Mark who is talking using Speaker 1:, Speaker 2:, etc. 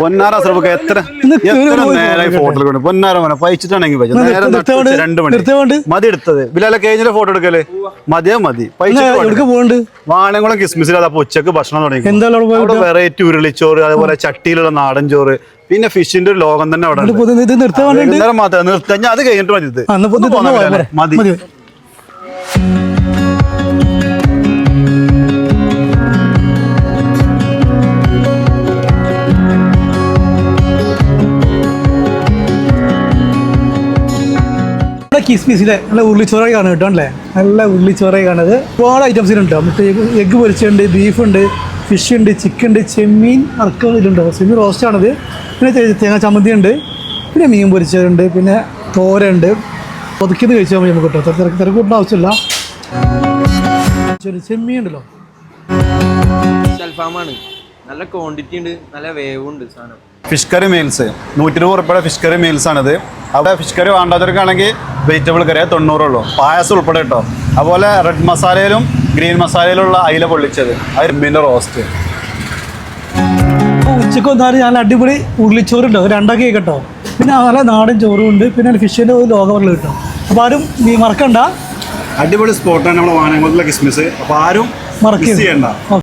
Speaker 1: പൊന്നാര അസറബൊക്കെ എത്ര എത്ര നേരമായി ഫോട്ടോ കൊണ്ട് പൊന്നാര മോനെ പൈച്ചിട്ടാണെങ്കിൽ രണ്ട് മണി. മതി എടുത്തത്. ബിലാലെ കഴിഞ്ഞ ഫോട്ടോ എടുക്കൽ? മതിയോ മതി.
Speaker 2: പോകുന്നുണ്ട്
Speaker 1: വാണംകുളം കിസ്മിസിൽ അതാ ഉച്ചയ്ക്ക് ഭക്ഷണം തുടങ്ങി
Speaker 2: അവിടെ
Speaker 1: വെറൈറ്റി ഉരുളിച്ചോറ് അതേപോലെ ചട്ടിയിലുള്ള നാടൻ ചോറ്. പിന്നെ ഫിഷിന്റെ ഒരു ലോകം തന്നെ അവിടെ
Speaker 2: നിർത്താൻ
Speaker 1: മാത്രം നിർത്താൻ അത് കഴിഞ്ഞിട്ട് മതി. മതി.
Speaker 2: ഇവിടെ കിസ്മിസിലെ നല്ല ഉള്ളിച്ചോറായി കാണും കേട്ടോ അല്ലേ? നല്ല ഉള്ളിച്ചോറായി കാണത് ഒരുപാട് ഐറ്റംസിലുണ്ട് നമുക്ക് എഗ്ഗ് പൊരിച്ചുണ്ട് ബീഫ് ഉണ്ട് ഫിഷ് ഉണ്ട് ചിക്കൻ ഉണ്ട് ചെമ്മീൻ അറക്കുന്നുണ്ട് ചെമ്മീൻ റോസ്റ്റ് ആണത്. പിന്നെ തേങ്ങ ചമ്മന്തി ഉണ്ട് പിന്നെ മീൻ പൊരിച്ചതുണ്ട്. പിന്നെ തോരയുണ്ട്. ഒതുക്കിന്ന് കഴിച്ചാൽ മതി നമുക്ക് കേട്ടോ. തിരക്ക് തിരക്കൂട്ടുന്ന ആവശ്യമില്ല. ചെമ്മീൻ ഉണ്ടല്ലോ.
Speaker 3: അൽഫാമാണ് നല്ല ക്വാണ്ടിറ്റി ഉണ്ട്. നല്ല വേവ് ഉണ്ട് സാധനം.
Speaker 1: ഫിഷ് കറി മീൽസ് നൂറ്റി ഇരുപത് ഉറുപ്പയുടെ ഫിഷ് കറി മീൽസ് ആണിത്. അവിടെ ഫിഷ് കറി വേണ്ടാത്തവർക്കാണെങ്കിൽ വെജിറ്റബിൾ കറി തൊണ്ണൂറുള്ളൂ. പായസം ഉൾപ്പെടെ കേട്ടോ. അതുപോലെ റെഡ് മസാലയിലും ഗ്രീൻ മസാലയിലുള്ള അയില പൊള്ളിച്ചത്. അത് മീന്റെ റോസ്റ്റ്
Speaker 2: ഉച്ചയ്ക്ക് വന്നാൽ ഞാൻ അടിപൊളി ഉള്ളിച്ചോറുണ്ട് രണ്ടൊക്കെ കേട്ടോ. പിന്നെ നല്ല നാടൻ ചോറും ഉണ്ട്. പിന്നെ ഫിഷിന്റെ ഒരു ലോകമുള്ള കിട്ടും. അപ്പോൾ ആരും നീ മറക്കണ്ട.
Speaker 1: അടിപൊളി സ്പോട്ടാണ് നമ്മുടെ വാനംകുളത്തിലെ കിസ്മിസ് അപ്പോൾ ആരും ചെയ്യണ്ട.